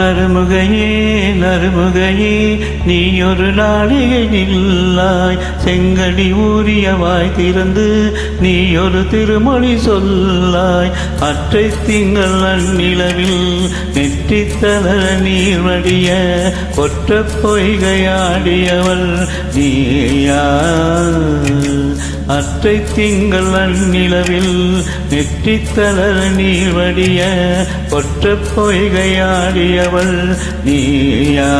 நறுமுகையே நறுமுகையே நீ ஒரு நாளிகையில்லாய் செங்கடி ஊரியவாய் திறந்து நீ ஒரு திருமொழி சொல்லாய் அற்றை திங்கள் அந்நிலவில் நெற்றித்தளர நீர் கொற்ற பொய்கையாடியவள் நீயா அற்றை திங்கள் அந்நிலவில் நெற்றித்தளர நீர் வடிய கொற்ற பொய்கையாடியவள் நீயா.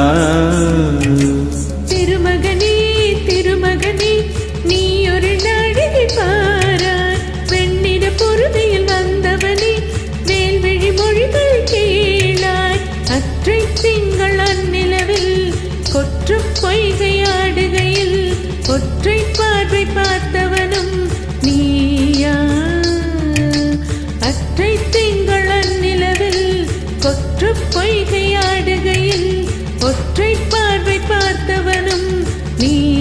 திருமகனி திருமகனே நீயா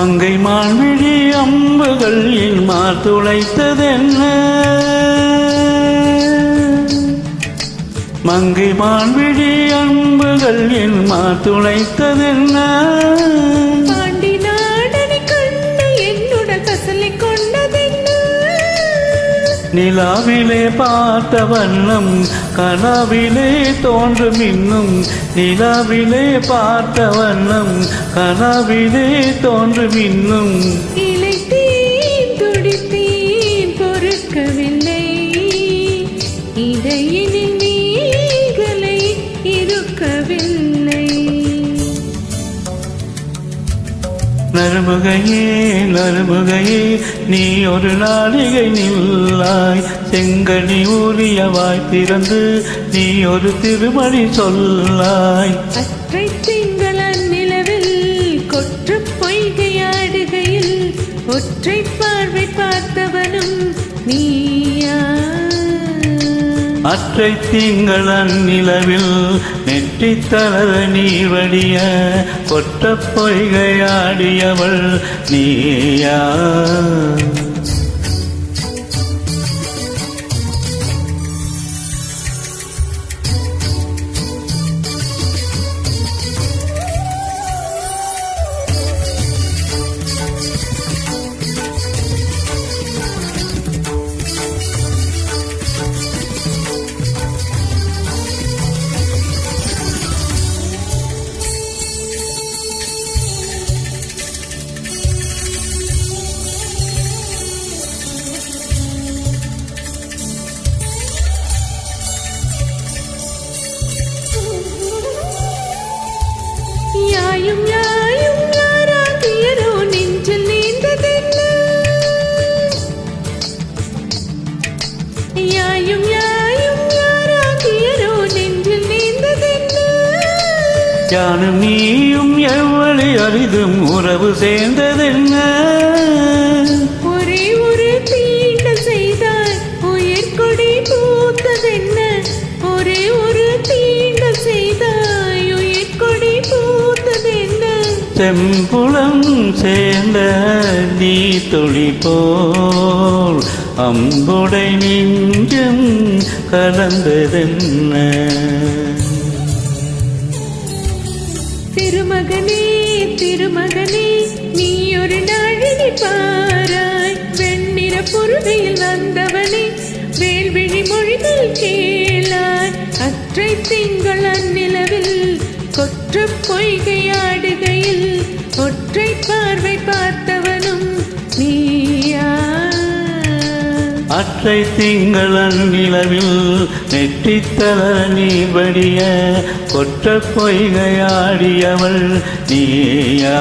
மங்கை மான்விழி அம்புகள் என் மாத்துளைத்ததென்ன மங்கை மான்விழி அம்புகள் என் மாத்துளைத்ததென்ன நிலாவிலே பார்த்த வண்ணம் கனவிலே தோன்றும் இன்னும். நிலாவிலே பார்த்த வண்ணம் கனவிலே தோன்றும் இன்னும். நறுமுகையே நறுமுகையே நீ ஒரு நாளிகை நில்லாய். செங்கனி ஊரியவாய் பிறந்து நீ ஒரு திருமணி சொல்லாய். அற்றை திங்களன் நிலவில் நெற்றித்தளர நீர் வடிய கொட்ட பொய்கையாடியவள் நீயா. யானும் நீயும் எவ்வளி அரிதும் உறவு சேர்ந்ததென்ன? ஒரே ஒரு தீண்டல் செய்தால் உயிர் கொடி பூத்ததென்ன? ஒரே ஒரு தீண்டல் செய்தாய் உயிர் கொடி பூத்ததென்ன? செம்புலம் சேர்ந்த நீ துளி போல் அம்புடை நெஞ்சம் கலந்ததென்ன? வேல்விழி மொழிகள் கேளாய் அற்றை திங்கள் அந்நிலவில் கொற்று பொய்கையாடுகையில் ஒற்றை பார்வை பார்த்தவனும் நீயா அற்றை திங்கள் அந்நிலவில் நெற்றித்தளர நீபடிய கொற்ற பொய்கையாடியவள் நீயா